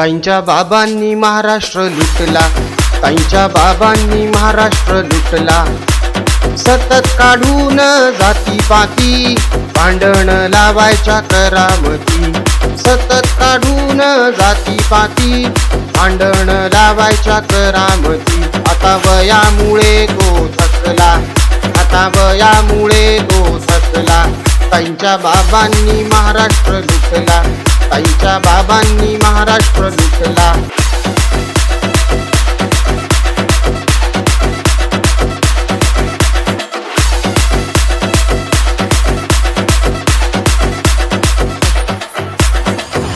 त्यांच्या बाबांनी महाराष्ट्र लुटला. त्यांच्या बाबांनी महाराष्ट्र लुटला. सतत काढून जाती पाती भांडण लावायच्या करामती. सतत काढून जाती पाती भांडण लावायच्या करामती. आता वयामुळे तो थकला. आता वयामुळे तो थकला. त्यांच्या बाबांनी महाराष्ट्र लुटला. ताईच्या बाबांनी महाराष्ट्र लुटला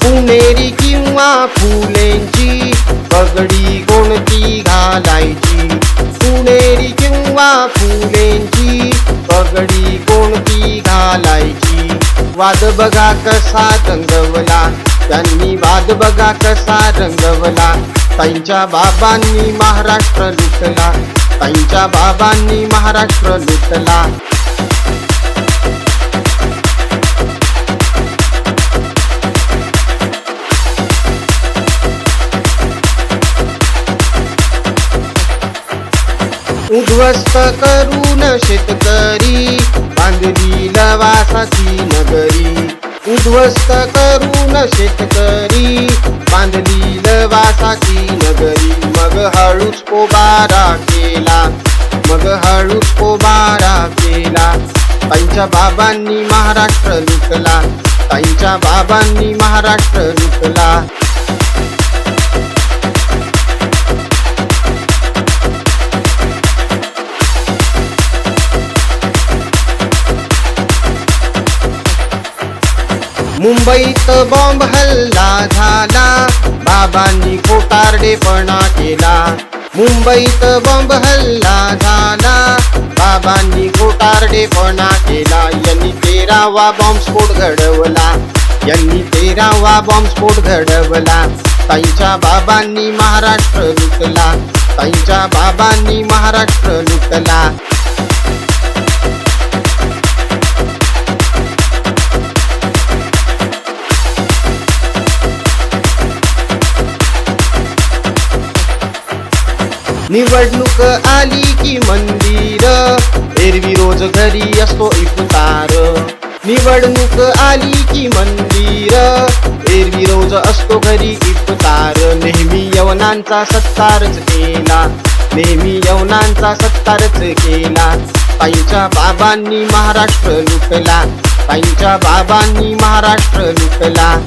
पुणेरी किंवा फुलेंची पगडी कोणती घालायची? पुणेरी किंवा फुलेंची पगडी कोणती घालायची? वाद बघा कसा रंगवला त्यांनी वाद बघा कसा रंगवला त्यांच्या बाबांनी महाराष्ट्र लुटला. त्यांच्या बाबांनी महाराष्ट्र लुटला. उद्ध्वस्त करून शेतकरी बांधली लवासाची नगरी. उद्ध्वस्त करून शेतकरी. बांधली लवासाची नगरी. मग हळूच पोबारा केला. मग हळूच पोबारा केला. ताईंच्या बाबांनी महाराष्ट्र लुटला. ताईंच्या बाबांनी महाराष्ट्र लुटला. मुंबईत बॉम्ब हल्ला झाला. बाबांनी खोटारडेपणा केला. मुंबईत बॉम्ब हल्ला झाला. बाबांनी खोटारडेपणा केला. यांनी तेरावा बॉम्बस्फोट घडवला. यांनी तेरावा बॉम्बस्फोट घडवला. ताईंच्या बाबांनी महाराष्ट्र लुटला. ताईंच्या बाबांनी महाराष्ट्र लुटला. निवडणूक आली की मंदिर. एरवी रोज घरी असतो इफ्तार निवडणूक आली की मंदिर. एरवी रोज असतो घरी इफ्तार नेहमी यवनांचा सत्तारच केला. नेहमी यवनांचा सत्तारच केला. ताईच्या बाबांनी महाराष्ट्र लुटला. ताईच्या बाबांनी महाराष्ट्र लुटला.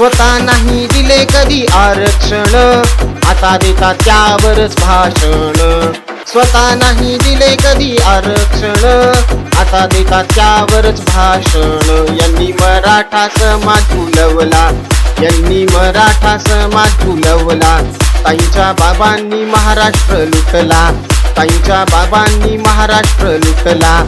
स्वतः नाही दिले कधी आरक्षण. आता देतात त्यावरच भाषण. स्वतः नाही दिले कधी आरक्षण. आता देतात त्यावरच भाषण. यांनी मराठा समाज फुलवला. यांनी मराठा समाज फुलवला. ताईंच्या बाबांनी महाराष्ट्र लुटला. ताईच्या बाबांनी महाराष्ट्र लुटला.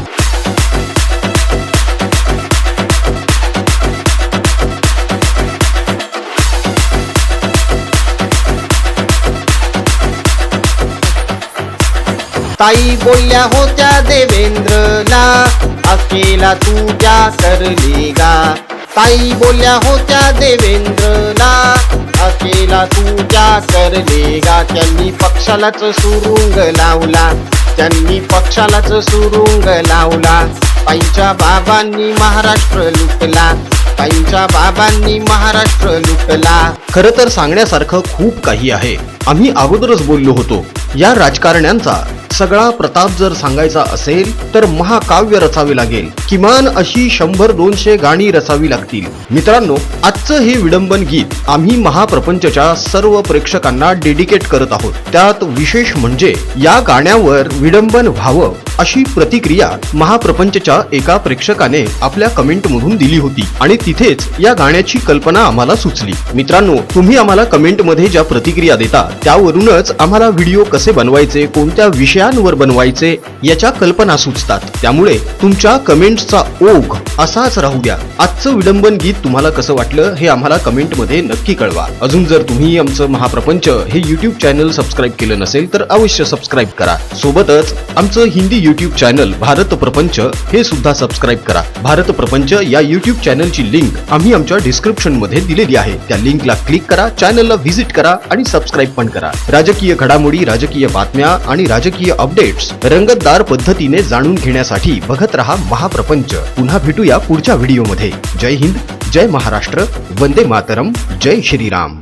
ताई बोलल्या होत्या देवेंद्रला अकेला तुझ्या करलेगा ताई बोलल्या होत्या देवेंद्रला अकेला तुझ्या करलेगा त्यांनी पक्षालाच सुरुंग लावला त्यांनी पक्षालाच सुरुंग लावला. ताईच्या बाबांनी महाराष्ट्र लुटला. ताईंच्या बाबांनी महाराष्ट्र लुटला. खर तर सांगण्यासारखं खूप काही आहे. आम्ही अगोदरच बोललो होतो या राजकारण्यांचा सगळा प्रताप जर सांगायचा असेल तर महाकाव्य रचावे लागेल. किमान अशी शंभर दोनशे गाणी रचावी लागतील. मित्रांनो आजचं हे विडंबन गीत आम्ही महाप्रपंचच्या सर्व प्रेक्षकांना डेडिकेट करत आहोत. त्यात विशेष म्हणजे या गाण्यावर विडंबन व्हावं अशी प्रतिक्रिया महाप्रपंचच्या एका प्रेक्षकाने आपल्या कमेंट मधून दिली होती आणि ती तिथेच या गाण्याची कल्पना आम्हाला सुचली. मित्रांनो तुम्ही आम्हाला कमेंटमध्ये ज्या प्रतिक्रिया देता त्यावरूनच आम्हाला व्हिडिओ कसे बनवायचे कोणत्या विषयांवर बनवायचे याच्या कल्पना सुचतात. त्यामुळे तुमच्या कमेंट्सचा ओघ असाच राहू द्या. आजचं विडंबन गीत तुम्हाला कसं वाटलं हे आम्हाला कमेंटमध्ये नक्की कळवा. अजून जर तुम्ही आमचं महाप्रपंच हे युट्यूब चॅनल सबस्क्राईब केलं नसेल तर अवश्य सबस्क्राईब करा. सोबतच आमचं हिंदी युट्यूब चॅनल भारत प्रपंच हे सुद्धा सबस्क्राईब करा. भारत प्रपंच या युट्यूब चॅनलची लिंक आम्ही आमच्या डिस्क्रिप्शनमध्ये दिलेली आहे. त्या लिंकला क्लिक करा चॅनलला व्हिजिट करा आणि सबस्क्राईब पण करा. राजकीय घडामोडी राजकीय बातम्या आणि राजकीय अपडेट्स रंगतदार पद्धतीने जाणून घेण्यासाठी बघत रहा महाप्रपंच. पुन्हा भेटूया पुढच्या व्हिडिओमध्ये जय हिंद जय महाराष्ट्र वंदे मातरम जय श्रीराम.